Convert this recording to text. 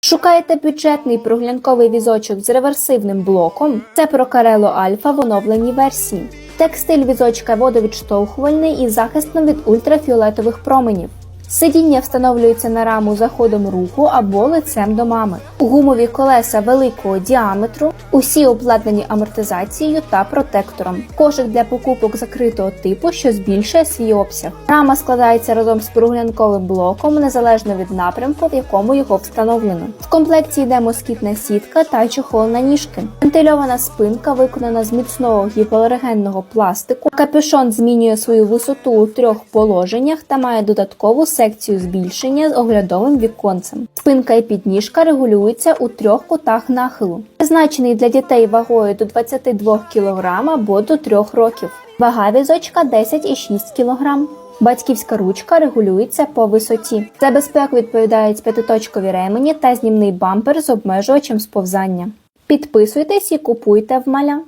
Шукаєте бюджетний проглянковий візочок з реверсивним блоком? Це Прокарело Альфа в оновленій версії. Текстиль візочка водовідштовхувальний і захисно від ультрафіолетових променів. Сидіння встановлюється на раму заходом руху або лицем до мами. Гумові колеса великого діаметру, усі обладнані амортизацією та протектором. Кошик для покупок закритого типу, що збільшує свій обсяг. Рама складається разом з проглянковим блоком незалежно від напрямку, в якому його встановлено. В комплекті йде москітна сітка та чохол на ніжки. Вентильована спинка виконана з міцного гіпоалергенного пластику. Капюшон змінює свою висоту у трьох положеннях та має додаткову секцію збільшення з оглядовим віконцем. Спинка і підніжка регулюються у трьох кутах нахилу. Призначений для дітей вагою до 22 кг або до 3 років. Вага візочка 10,6 кг. Батьківська ручка регулюється по висоті. За безпеку відповідають п'ятиточкові ремені та знімний бампер з обмежувачем сповзання. Підписуйтесь і купуйте в маля.